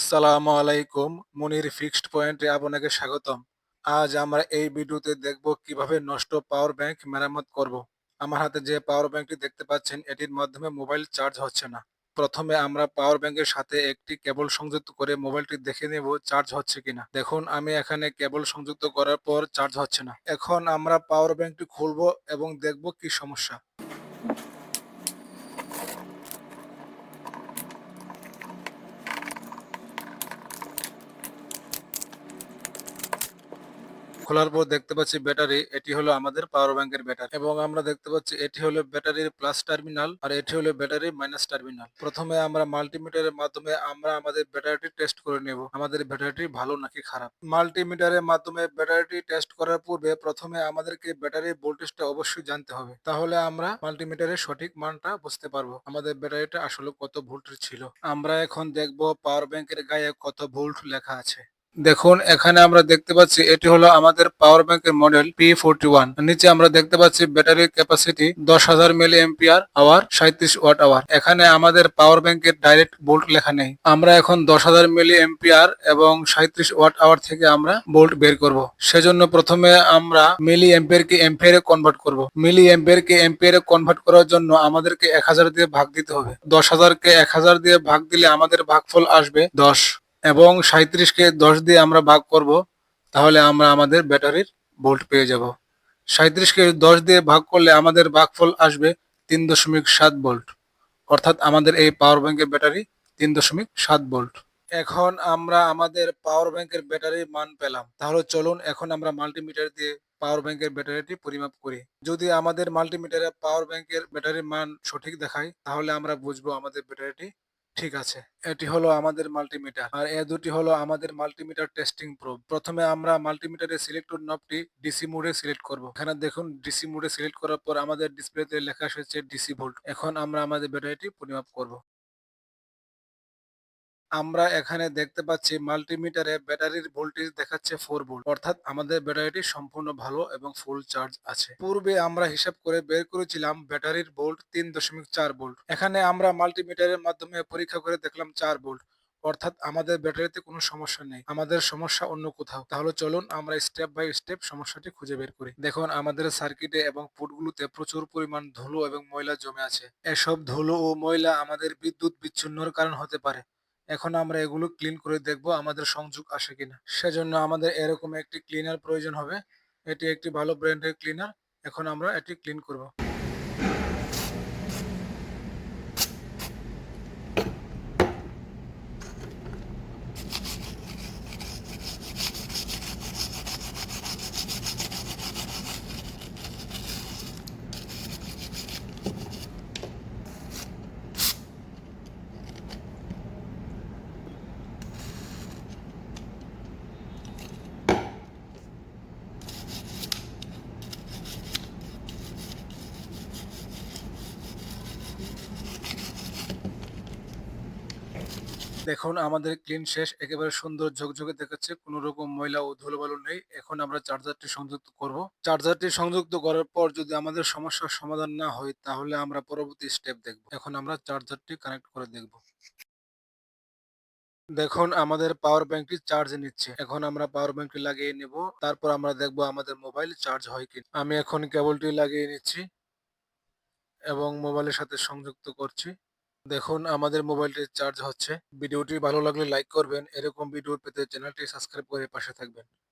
আসসালামু আলাইকুম, মনির ফিক্সড পয়েন্টে আপনাকে স্বাগতম। আজ আমরা এই ভিডিওতে দেখব কীভাবে নষ্ট পাওয়ার ব্যাংক মেরামত করব। আমার হাতে যে পাওয়ার ব্যাংকটি দেখতে পাচ্ছেন, এটির মাধ্যমে মোবাইল চার্জ হচ্ছে না। প্রথমে আমরা পাওয়ার ব্যাংকের সাথে একটি কেবল সংযুক্ত করে মোবাইলটি দেখে নেব, চার্জ হচ্ছে কিনা। দেখুন, আমি এখানে কেবল সংযুক্ত করার পর চার্জ হচ্ছে না। এখন আমরা পাওয়ার ব্যাংকটি খুলব এবং দেখব কি সমস্যা। খোলার পর দেখতে পাচ্ছি ব্যাটারি, এটি হলো আমাদের পাওয়ার ব্যাংকের ব্যাটারি। এবং আমরা দেখতে পাচ্ছি এটি হলো ব্যাটারির প্লাস টার্মিনাল আর এটি হলো ব্যাটারির মাইনাস টার্মিনাল প্রথমে আমরা মাল্টিমিটারের মাধ্যমে আমরা আমাদের ব্যাটারিটি টেস্ট করে নেব। আমাদের ব্যাটারিটি ভালো নাকি খারাপ? মাল্টিমিটারের মাধ্যমে ব্যাটারিটি টেস্ট করার পূর্বে প্রথমে আমাদেরকে ব্যাটারির ভোল্টেজটা অবশ্যই জানতে হবে। তাহলে আমরা মাল্টিমিটারের সঠিক মানটা বুঝতে পারব আমাদের ব্যাটারিটা আসলে কত ভোল্টের ছিল। আমরা এখন দেখব পাওয়ার ব্যাংকের গায়ে কত ভোল্ট লেখা আছে। দেখুন, এখানে আমরা দেখতে পাচ্ছি এটি হলো আমাদের পাওয়ার ব্যাংকের মডেল পি ফোরটি ওয়ান নিচে আমরা দেখতে পাচ্ছি ব্যাটারির ক্যাপাসিটি দশ হাজার মিলি এম্পিয়ার আওয়ার সাঁত্রিশ ওয়াট আওয়ার এখানে আমাদের পাওয়ার ব্যাংকের ডাইরেক্ট বোল্ট লেখা নেই। আমরা এখন দশ হাজার মিলি এম্পিয়ার এবং সাঁত্রিশ ওয়াট আওয়ার থেকে আমরা বোল্ট বের করব। সেজন্য প্রথমে আমরা মিলি এম্পিয়ার কে এম্পিয়ারে কনভার্ট করব। মিলি এম্পিয়ার কে এম্পিয়ারে কনভার্ট করার জন্য আমাদেরকে এক হাজার দিয়ে ভাগ দিতে হবে। দশ হাজার কে এক হাজার দিয়ে ভাগ দিলে আমাদের ভাগফল আসবে দশ। এবং সাঁত্রিশকে দশ দিয়ে আমরা ভাগ করব, তাহলে আমরা আমাদের ব্যাটারির ভোল্ট পেয়ে যাব। সাঁত্রিশকে দশ দিয়ে ভাগ করলে আমাদের ভাগফল আসবে তিন দশমিক সাত ভোল্ট, অর্থাৎ আমাদের এই পাওয়ার ব্যাংকের ব্যাটারি তিন দশমিক সাত ভোল্ট। এখন আমরা আমাদের পাওয়ার ব্যাংকের ব্যাটারির মান পেলাম, তাহলে চলুন এখন আমরা মাল্টিমিটার দিয়ে পাওয়ার ব্যাংকের ব্যাটারিটি পরিমাপ করি। যদি আমাদের মাল্টিমিটারে পাওয়ার ব্যাংকের ব্যাটারির মান সঠিক দেখায়, তাহলে আমরা বুঝব আমাদের ব্যাটারিটি ঠিক আছে। এটি হলো আমাদের মাল্টিমিটার আর এ দুটি হলো আমাদের মাল্টিমিটার টেস্টিং প্রোব প্রথমে আমরা মাল্টিমিটারের সিলেক্টর নবটি ডিসি মোডে সিলেক্ট করব। এখানে দেখুন ডিসি মোডে সিলেক্ট করার পর আমাদের ডিসপ্লেতে লেখা এসেছে ডিসি ভোল্ট এখন আমরা আমাদের ব্যাটারিটি পরিমাপ করব। আমরা এখানে দেখতে পাচ্ছি মাল্টিমিটারে ব্যাটারির ভোল্টেজ দেখাচ্ছে ফোর ভোল্ট অর্থাৎ আমাদের ব্যাটারিটি সম্পূর্ণ ভালো এবং ফুল চার্জ আছে। পূর্বে আমরা হিসাব করে বের করেছিলাম ব্যাটারির ভোল্ট তিন দশমিক চার ভোল্ট এখানে আমরা মাল্টিমিটারের মাধ্যমে পরীক্ষা করে দেখলাম চার ভোল্ট অর্থাৎ আমাদের ব্যাটারিতে কোনো সমস্যা নেই। আমাদের সমস্যা অন্য কোথাও। তাহলে চলুন আমরা স্টেপ বাই স্টেপ সমস্যাটি খুঁজে বের করি। দেখুন, আমাদের সার্কিটে এবং পুটগুলোতে প্রচুর পরিমাণ ধুলো এবং ময়লা জমে আছে। এসব ধুলো ও ময়লা আমাদের বিদ্যুৎ বিচ্ছিন্নর কারণ হতে পারে। এখন আমরা এগুলো ক্লিন করে দেখব আমাদের সংযোগ আসে কিনা। সেজন্য আমাদের এরকম একটি ক্লিনার প্রয়োজন হবে। এটি একটি ভালো ব্র্যান্ডের ক্লিনার এখন আমরা এটি ক্লিন করব। দেখুন, আমাদের ক্লিন শেষ, একেবারে সুন্দর ঝকঝকে দেখাচ্ছে, কোনো রকম ময়লা ও ধুলোবালু নেই। এখন আমরা চার্জারটি সংযুক্ত করব। চার্জারটি সংযুক্ত করার পর যদি আমাদের সমস্যার সমাধান না হয়, তাহলে আমরা পরবর্তী স্টেপ দেখব। এখন আমরা চার্জারটি কানেক্ট করে দেখব। দেখুন, আমাদের পাওয়ার ব্যাংকটি চার্জ নিচ্ছে। এখন আমরা পাওয়ার ব্যাংকটি লাগিয়ে নেব। তারপর আমরা দেখব আমাদের মোবাইল চার্জ হয় কি আমি এখন কেবলটি লাগিয়ে নিচ্ছি এবং মোবাইলের সাথে সংযুক্ত করছি। দেখুন, আমাদের মোবাইলটি চার্জ হচ্ছে। ভিডিওটি ভালো লাগলে লাইক করবেন। এরকম ভিডিও পেতে চ্যানেলটি সাবস্ক্রাইব করে পাশে থাকবেন।